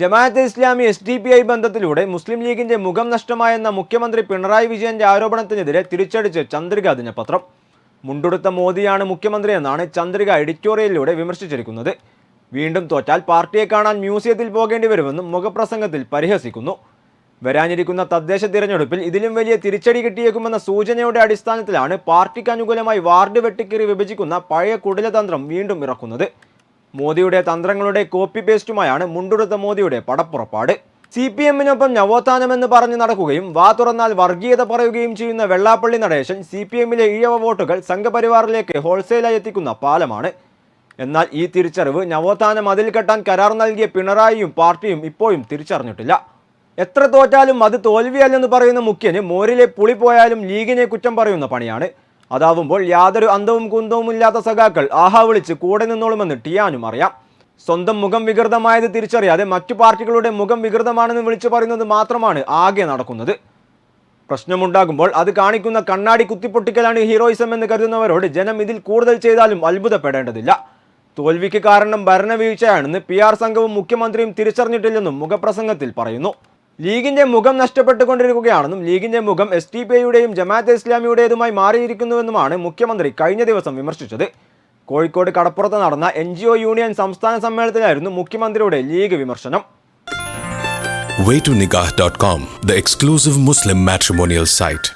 Jamaat e Islami S D P I ബന്ധത്തിലൂടെ മുസ്ലിം ലീഗിന്റെ മുഖം നഷ്ടമായെന്ന മുഖ്യമന്ത്രി പിണറായി വിജയന്റെ ആരോപണത്തിനെതിരെ തിരിച്ചടിച്ച് ചന്ദ്രിക ദിനപത്രം മുണ്ടുടുത്ത മോദിയാണ് മുഖ്യമന്ത്രി എന്നാണ് ചന്ദ്രിക എഡിറ്റോറിയലിലൂടെ വിമർശിച്ചിരിക്കുന്നത്. വീണ്ടും തോറ്റാൽ പാർട്ടിയെ കാണാൻ മ്യൂസിയത്തിൽ പോകേണ്ടി വരുമെന്നും മുഖപ്രസംഗത്തിൽ പരിഹസിക്കുന്നു. വരാനിരിക്കുന്ന തദ്ദേശ തിരഞ്ഞെടുപ്പിൽ ഇതിലും വലിയ തിരിച്ചടി കിട്ടിയേക്കുമെന്ന സൂചനയുടെ അടിസ്ഥാനത്തിലാണ് പാർട്ടിക്ക് അനുകൂലമായി വാർഡ് വെട്ടിക്കേറി വിഭജിക്കുന്ന പഴയ കുടിലതന്ത്രം വീണ്ടും ഇറക്കുന്നത്. മോദിയുടെ തന്ത്രങ്ങളുടെ കോപ്പി പേസ്റ്റുമായാണ് മുണ്ടുടുത്ത മോദിയുടെ പടപ്പുറപ്പാട്. സി പി എമ്മിനൊപ്പം നവോത്ഥാനമെന്ന് പറഞ്ഞ് നടക്കുകയും വാ തുറന്നാൽ വർഗീയത പറയുകയും ചെയ്യുന്ന വെള്ളാപ്പള്ളി നടേശൻ സി പി എമ്മിലെ ഈഴവ വോട്ടുകൾ സംഘപരിവാറിലേക്ക് ഹോൾസെയിലായി എത്തിക്കുന്ന പാലമാണ്. എന്നാൽ ഈ തിരിച്ചറിവ് നവോത്ഥാനം അതിൽ കെട്ടാൻ കരാർ നൽകിയ പിണറായിയും പാർട്ടിയും ഇപ്പോഴും തിരിച്ചറിഞ്ഞിട്ടില്ല. എത്ര തോറ്റാലും അത് തോൽവിയല്ലെന്ന് പറയുന്ന മുഖ്യന് മോരിലെ പുളി പോയാലും ലീഗിനെ കുറ്റം പറയുന്ന പണിയാണ്. അതാവുമ്പോൾ യാതൊരു അന്തവും കുന്തവും ഇല്ലാത്ത സഖാക്കൾ ആഹാ വിളിച്ച് കൂടെ നിന്നോളുമെന്ന് ടിയാനും അറിയാം. സ്വന്തം മുഖം വികൃതമായത് തിരിച്ചറിയാതെ മറ്റു പാർട്ടികളുടെ മുഖം വികൃതമാണെന്ന് വിളിച്ചു പറയുന്നത് മാത്രമാണ് ആകെ നടക്കുന്നത്. പ്രശ്നമുണ്ടാകുമ്പോൾ അത് കാണിക്കുന്ന കണ്ണാടി കുത്തിപ്പൊട്ടിക്കലാണ് ഹീറോയിസം എന്ന് കരുതുന്നവരോട് ജനം ഇതിൽ കൂടുതൽ ചെയ്താലും അത്ഭുതപ്പെടേണ്ടതില്ല. തോൽവിക്ക് കാരണം ഭരണവീഴ്ചയാണെന്ന് പി ആർ സംഘവും മുഖ്യമന്ത്രിയും തിരിച്ചറിഞ്ഞിട്ടില്ലെന്നും മുഖപ്രസംഗത്തിൽ പറയുന്നു. ലീഗിന്റെ മുഖം നഷ്ടപ്പെട്ടുകൊണ്ടിരിക്കുകയാണെന്നും ലീഗിന്റെ മുഖം എസ് ടി പി ഐയുടെയും ജമാഅത്തെ ഇസ്ലാമിയുടേതുമായി മാറിയിരിക്കുന്നുവെന്നുമാണ് മുഖ്യമന്ത്രി കഴിഞ്ഞ ദിവസം വിമർശിച്ചത് കോഴിക്കോട് കടപ്പുറത്ത് നടന്ന എൻ യൂണിയൻ സംസ്ഥാന സമ്മേളനത്തിലായിരുന്നു മുഖ്യമന്ത്രിയുടെ ലീഗ് വിമർശനം way to nikah.com, the exclusive Muslim matrimonial site.